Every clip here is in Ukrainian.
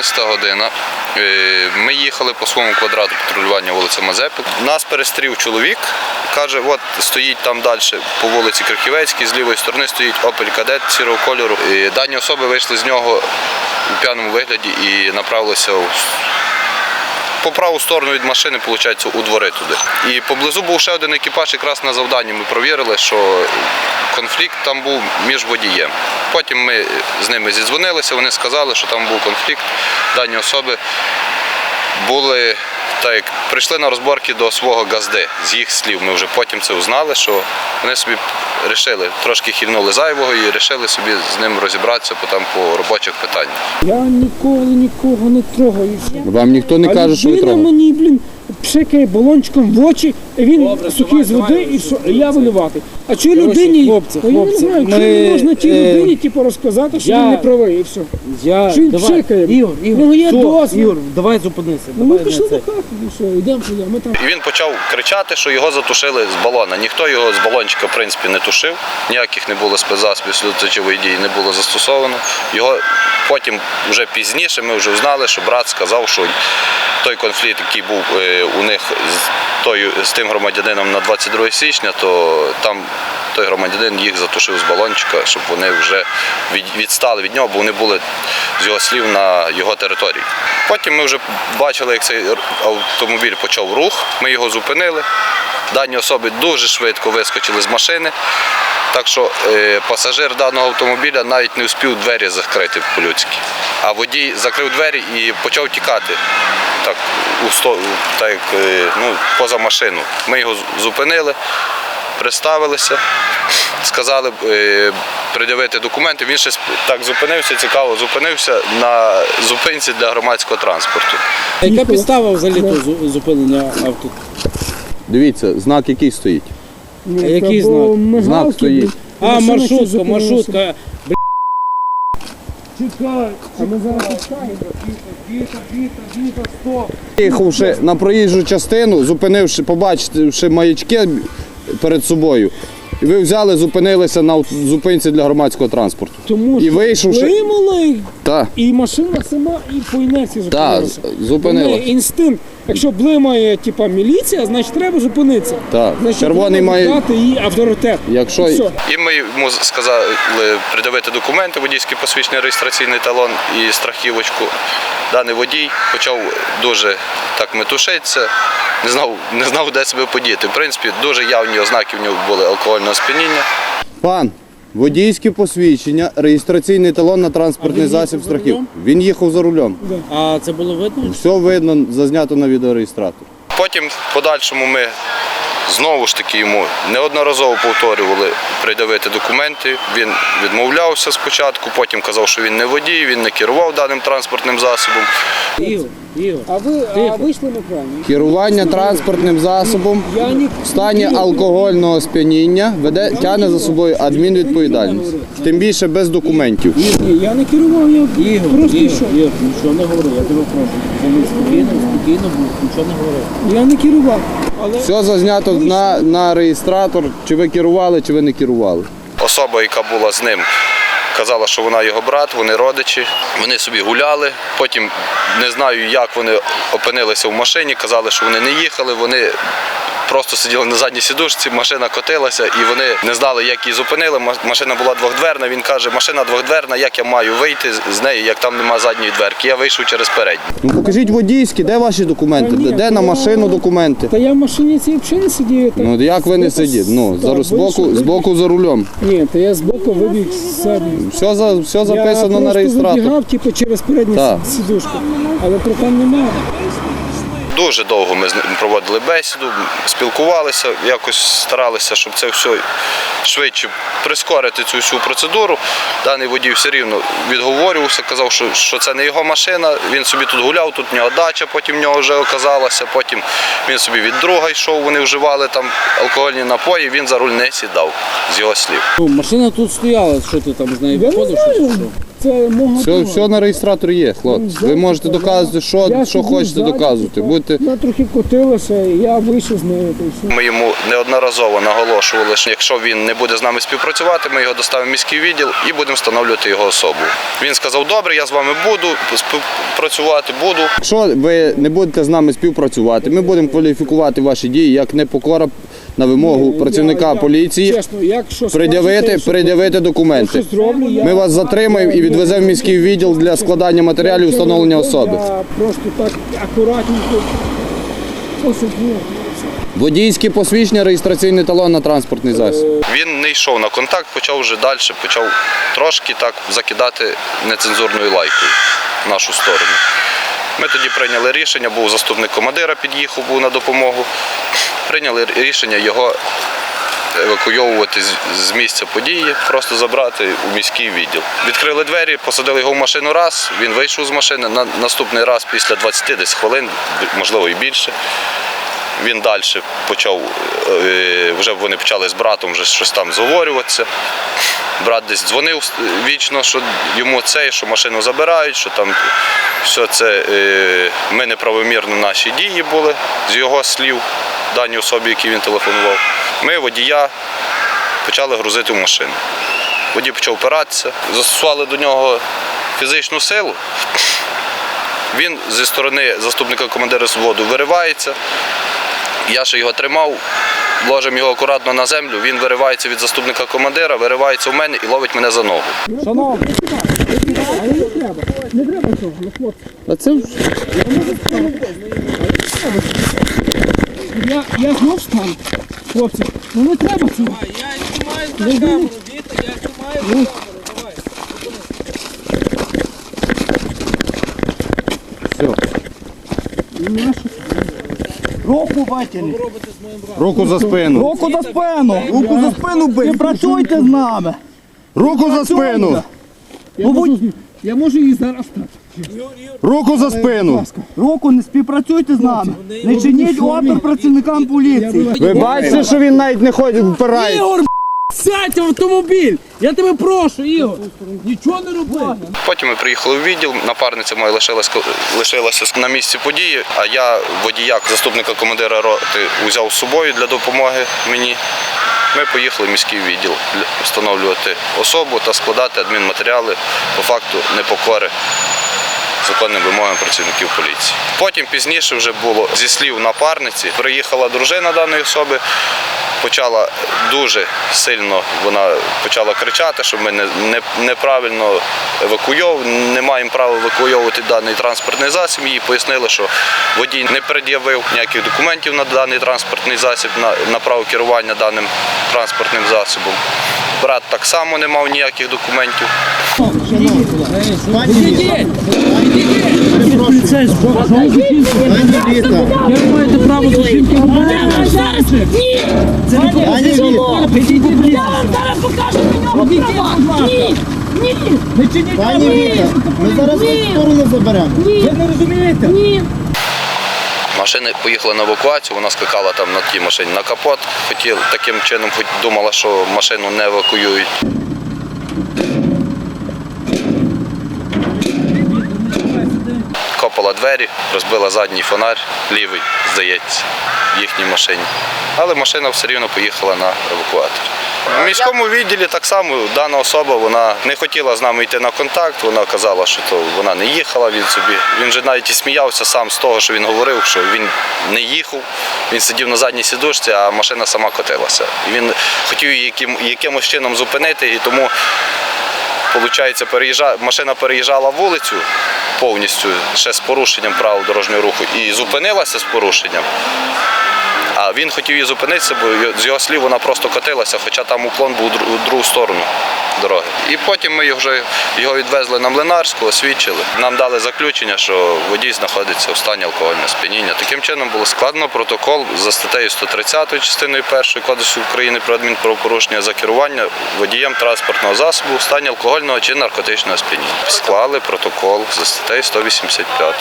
11 година. Е, Ми їхали по своєму квадрату патрулювання вулиця Мазепи. Нас перестрів чоловік. Каже, от стоїть там далі по вулиці Крихівецькій, з лівої сторони стоїть Opel Кадет сірого кольору. І дані особи вийшли з нього у п'яному вигляді і направилися в по праву сторону від машини, виходить, у двори туди. І поблизу був ще один екіпаж, якраз на завданні ми провірили, що конфлікт там був між водієм. Потім ми з ними зідзвонилися, вони сказали, що там був конфлікт. Дані особи були так, як прийшли на розборки до свого газди, з їх слів. Ми вже потім це узнали, що вони собі рішили, трошки хильнули зайвого і вирішили собі з ним розібратися по, там, по робочих питаннях. Я ніколи нікого не трогаю. Вам ніхто не каже, що ви мені, блін, пшикає балончиком в очі, і він сухий з води, і що, і я винуватий. А чій людині, хлопці, Та я хлопці, не знаю, ми, чи не можна тій е, людині типу, розказати, що я- він не правий, і все. Я Що він давай, пшикає? Ігор, Ігор, Ну, є все, дозвіл. Ігор, давай зупинися. Ну ми давай пішли до це. хати, і все, йдемо туди, ми там. І він почав кричати, що його затушили з балона. Ніхто його з балончика, в принципі, не тушив. Ніяких не було спецзасобів сльозоточивої дії не було застосовано. Його потім, вже пізніше, ми вже знали, що брат сказав, що той конфлікт, який був е, у них з, тою, з тим громадянином на 22 січня, то там той громадянин їх затушив з балончика, щоб вони вже від, відстали від нього, бо вони були з його слів на його території. Потім ми вже бачили, як цей автомобіль почав рух. Ми його зупинили. Дані особи дуже швидко вискочили з машини. Так що е, пасажир даного автомобіля навіть не встиг двері закрити по-людськи. А водій закрив двері і почав тікати. Так, у сто, так е, ну, поза машину. Ми його зупинили, приставилися, сказали е, пред'явити документи. Він ще так зупинився, цікаво, зупинився на зупинці для громадського транспорту. А яка підстава взагалі зупинення авто? Дивіться, знак який стоїть. Ну, А який знак? Знак стоїть. А, маршрутка, маршрутка. Чекай, а ми зараз чекаємо. Віта, віта, віта, стоп. Їхавши на проїжджу частину, зупинивши, побачивши маячки перед собою, і ви взяли, зупинилися на зупинці для громадського транспорту. Тому І що вийшовши- вимили, Так, і машина сама, і по інерції так, зупинилася. зупинила. Інстинкт. Якщо блимає типа, міліція, значить треба зупинитися. Так, Значить, червоний треба має. дати їй авторитет. Якщо І все. І ми йому сказали придавити документи, водійське посвідчення, реєстраційний талон і страхівочку. Даний водій почав дуже так метушитися, не знав, не знав, де себе подіти. В принципі, дуже явні ознаки в нього були алкогольного сп'яніння. Пан, водійське посвідчення, реєстраційний талон на транспортний А він їхав засіб за страхів. рулем? Він їхав за рулем. А це було видно? Все видно, зазнято на відеореєстратор. Потім в подальшому ми знову ж таки йому неодноразово повторювали придавити документи. Він відмовлявся спочатку, потім казав, що він не водій, він не керував даним транспортним засобом. А ви а вийшли неправильно. Керування транспортним засобом в стані алкогольного сп'яніння веде тягне за собою адмінвідповідальність. Тим більше без документів. Ні, я не керував, я просто йшов. Нічого не говори, я тебе прошу. Вони спокійно, спокійно був, нічого не говорив. Я не керував. Але Все зазнято на, на реєстратор, чи ви керували, чи ви не керували. Особа, яка була з ним, казала, що вона його брат, вони родичі. Вони собі гуляли. Потім не знаю, як вони опинилися в машині. Казали, що вони не їхали. Вони просто сиділи на задній сідушці, машина котилася, і вони не знали, як її зупинили. Ма- Машина була двохдверна. Він каже, машина двохдверна, як я маю вийти з- неї, як там нема задньої дверки. Я вийшов через передню. Ну покажіть водійські, де ваші документи? Та ні, Де, де на то- машину документи? Та я в машині цій взагалі не сидів. так. Ну як ви не Я сидіть? Ну так зараз збоку, вийшов, збоку за рулем. Ні, то я збоку вибіг ззаді. Все за все я записано на просто реєстратор. вибігав, типу, через передню Так. сідушку. Але прокан немає. Дуже довго ми проводили бесіду, спілкувалися, якось старалися, щоб це все швидше прискорити цю всю процедуру. Даний водій все рівно відговорювався, казав, що, що це не його машина. Він собі тут гуляв, тут в нього дача, потім в нього вже оказалася. Потім він собі від друга йшов, вони вживали там алкогольні напої, він за руль не сідав з його слів. Ну, машина тут стояла, що ти там з нею виходив? що? Це мого Все, друга. все на реєстраторі є, хлопці. Ви можете доказувати, що, що хочете ззаді, доказувати. Будете Вона трохи котилася, і я вийшов з нею. та й все. Ми йому неодноразово наголошували, що якщо він не буде з нами співпрацювати, ми його доставимо в міський відділ і будемо встановлювати його особу. Він сказав, добре, я з вами буду співпрацювати, буду. Якщо ви не будете з нами співпрацювати, ми будемо кваліфікувати ваші дії як непокора на вимогу працівника поліції, Чесно, пред'явити, скажете, пред'явити документи. що зроблю, я- Ми вас затримаємо і відвеземо в міський відділ для складання матеріалів і встановлення особи. Я просто так акуратненько посидів. Водійське посвідчення, реєстраційний талон на транспортний засіб. Він не йшов на контакт, почав вже далі, почав трошки так закидати нецензурною лайкою в нашу сторону. Ми тоді прийняли рішення, був заступник командира, під'їхав був на допомогу. Прийняли рішення його евакуйовувати з- місця події, просто забрати у міський відділ. Відкрили двері, посадили його в машину раз, він вийшов з машини. На наступний раз після 20 десь хвилин, можливо і більше. Він далі почав, е, вже вони почали з братом вже щось там зговорюватися. Брат десь дзвонив вічно, що йому це, що машину забирають, що там все це е, ми неправомірно наші дії були з його слів, даній особі, якій він телефонував. Ми водія почали грузити в машину. Водій почав опиратися, застосували до нього фізичну силу. Він зі сторони заступника командира зводу виривається. Я ще його тримав, ложимо його акуратно на землю. Він виривається від заступника командира, виривається в мене і ловить мене за ногу. Шановні, не треба. Не треба цього, хлопці. А це Я, я знов стану. Хлопці, ну не треба цього. Я знімаю на камеру, Віта, я знімаю на камеру, давай. Руку батьків. руку за спину. Руку за спину. Руку за спину бий. Працюйте з нами. Руку за спину. Я можу, я можу її зараз так. Руку за спину. Руку не співпрацюйте з нами. Не чиніть опір працівникам поліції. Ви бачите, що він навіть не ходить, впирається. Ігор, сядь в автомобіль! Я тебе прошу, Ігор! Нічого не роби! Потім ми приїхали в відділ, напарниця моя лишилась, лишилася на місці події, а я водія, заступника командира роти, взяв з собою для допомоги мені. Ми поїхали в міський відділ встановлювати особу та складати адмінматеріали по факту непокори законним вимогам працівників поліції. Потім пізніше вже було зі слів напарниці. Приїхала дружина даної особи, почала дуже сильно вона почала кричати, що ми не, не, неправильно евакуйовуємо, не маємо права евакуйовувати даний транспортний засіб. Їй пояснили, що водій не пред'явив ніяких документів на даний транспортний засіб, на, на право керування даним транспортним засобом. Брат так само не мав ніяких документів. Як маєте право зупинки Зараз ні! Я вам зараз покажу на нього права! Ні! Ні! пані Віта, ми зараз вас в сторону заберемо. Ні! Ви не розумієте? Ні! Машина поїхала на евакуацію, вона скакала там на тій машині на капот. Хотів таким чином, хоч думала, що машину не евакуюють. Двері, розбила задній фонарь, лівий, здається, в їхній машині. Але машина все рівно поїхала на евакуатор. В міському відділі так само дана особа вона не хотіла з нами йти на контакт. Вона казала, що то вона не їхала. Він собі. Він вже навіть і сміявся сам з того, що він говорив, що він не їхав. Він сидів на задній сідушці, а машина сама котилася. Він хотів її яким, якимось чином зупинити, і тому Получається, машина переїжджала вулицю повністю ще з порушенням правил дорожнього руху і зупинилася з порушенням. А він хотів її зупинитися, бо з його слів вона просто котилася, хоча там уклон був у другу сторону дороги. І потім ми його вже його відвезли на Млинарську, освідчили. Нам дали заключення, що водій знаходиться в стані алкогольного сп'яніння. Таким чином було складено протокол за статтею 130 частиною 1 Кодексу України про адмінправопорушення за керування водієм транспортного засобу в стані алкогольного чи наркотичного сп'яніння. Склали протокол за статтею 185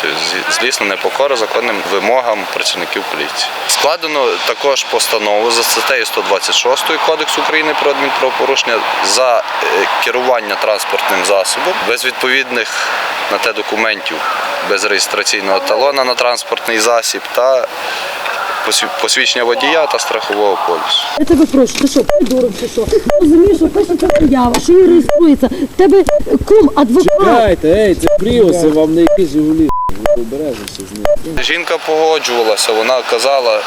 з- злісна непокора законним вимогам працівників поліції. Складено також постанову за статтею 126 Кодексу України про адмінправопорушення за е, керування транспортним засобом без відповідних на те документів, без реєстраційного талона на транспортний засіб та посвідчення водія та страхового полісу. Я тебе прошу, ти що, придурок чи що? Розумієш, що пишеться заява, що її реєструється. В Тебе кум, адвокат. Чекайте, ей, це пріуси, вам не якісь обережніше з ним. Жінка погоджувалася, вона казала, «Е,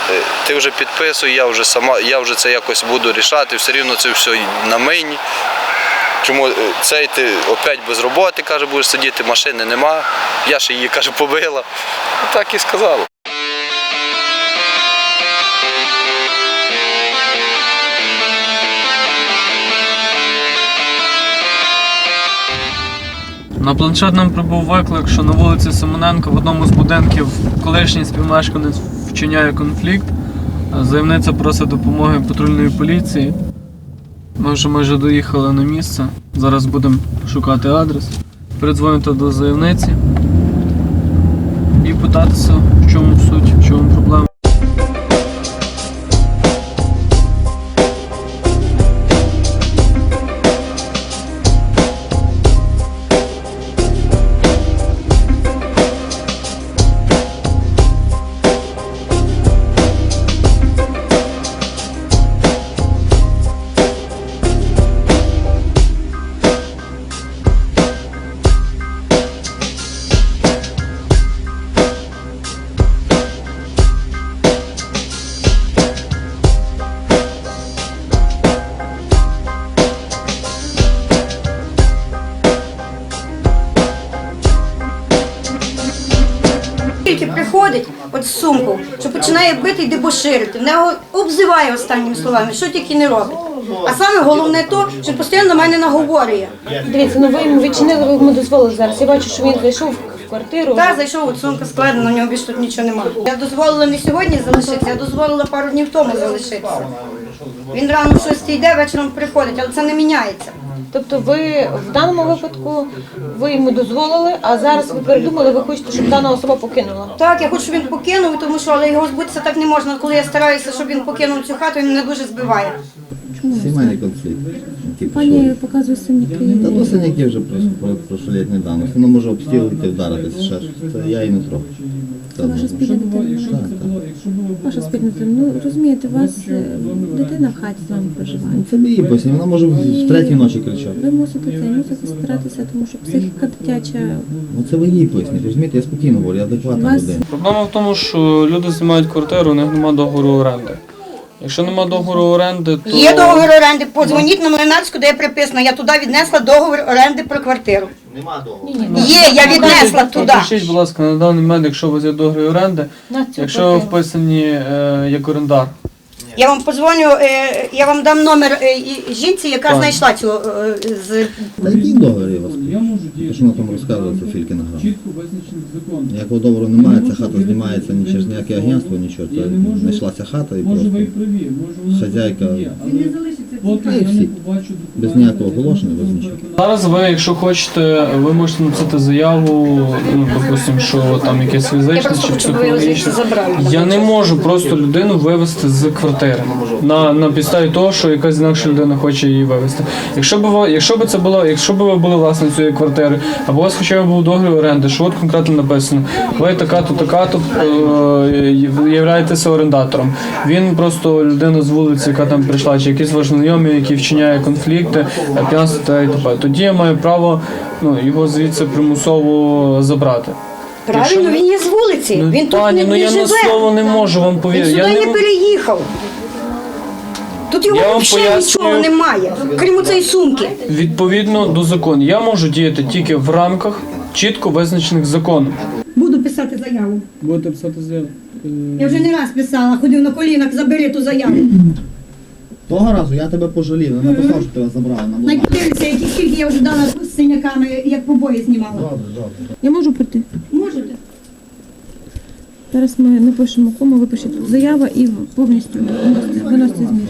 ти вже підписуй, я вже сама, я вже це якось буду рішати, все рівно це все на мені. Чому е, цей ти опять без роботи, каже, будеш сидіти, машини нема. Я ж її каже, побила. Так і сказала. На планшет нам прибув виклик, що на вулиці Симоненко в одному з будинків колишній співмешканець вчиняє конфлікт. Заявниця просить допомоги патрульної поліції. Ми вже майже доїхали на місце. Зараз будемо шукати адрес, передзвонити до заявниці і питатися, в чому суть, в чому проблема. От сумку, що починає бити і дебоширити, не обзиває останніми словами, що тільки не робить. А саме головне то, що постійно на мене наговорює. Дивіться, ну ви йому відчинили, ви йому дозволили зараз. Я бачу, що він зайшов в квартиру. Та зайшов, от сумка складена, у нього більше тут нічого немає. Я дозволила не сьогодні залишитися, я дозволила пару днів тому залишитися. Він рано в 6 йде, вечором приходить, але це не міняється. Тобто ви в даному випадку ви йому дозволили, а зараз ви передумали, ви хочете, щоб дана особа покинула. Так, я хочу, щоб він покинув, тому що але його збутися так не можна. Коли я стараюся, щоб він покинув цю хату, він мене дуже збиває. Сімейний конфлікт. Пані показує синяки. Та то синяки вже прошлітній давності. Воно може обстілити, вдаритися ще. щось. Це я і не трохи. Це Ваша спільна дитина. Ваша спільна дитина. Ну розумієте, у вас е, дитина в хаті з вами проживає. Це її пояснення. Вона може в третій ночі кричати. Ви мусите це мусите старатися, тому що психіка дитяча Ну це ви їй поясніть. Розумієте, я спокійно говорю, я адекватна Вас- людина. Проблема в тому, що люди знімають квартиру, у них немає договору оренди. Якщо немає договору оренди, то Є договір оренди, подзвоніть на Млинарську, де я приписано. Я туди віднесла договір оренди про квартиру. Нема договору. ні, ні. Є, я віднесла туди. Напишіть, будь ласка, на даний момент, якщо у вас є договір оренди, На цю якщо ви квартиру. вписані е, як орендар. Я вам подзвоню, е, я вам дам номер е, і- жінці, яка Так. знайшла цю е, з Та який договір я вас Те, що вона там розказує, це Фількіна гра. Ніякого договору немає, ця хата знімається ні через ніяке агентство, нічого. Це знайшлася хата і просто хазяйка. Та і Без ніякого оголошення, без нічого. Зараз ви, якщо хочете, ви можете написати заяву, ну, допустимо, що там якесь фізичне чи психологічне. Я не можу просто людину вивезти з квартири на, на підставі того, що якась інакша людина хоче її вивезти. Якщо б ви, якщо б це було, якщо б ви були власницею цієї квартири, або у вас хоча б був договір оренди, що от конкретно написано, ви така-то, така-то е, являєтеся орендатором. Він просто людина з вулиці, яка там прийшла, чи якісь ваш знайомі, які вчиняє конфлікти, п'янство і т.п. Тоді я маю право ну, його звідси примусово забрати. Правильно, Якщо- він є з вулиці. Ну, він пані, тут ну не, не я живе. на слово не можу вам Він повірити. сюди Я не, не, переїхав. Тут його Я взагалі пояснюю. нічого немає, крім цієї сумки. відповідно до закону. Я можу діяти тільки в рамках чітко визначених законом. Буду писати заяву. Будете писати заяву. Я вже не раз писала, ходив на колінах, забери ту заяву. Того разу я тебе пожалів, я написав, що тебе забрали на блок. Накидаються, які скільки я вже дала з синяками, як побої знімала. Добре, добре. Я можу прийти. Можете? Зараз ми напишемо кому, випишіть тут заява і повністю виносите- зміни.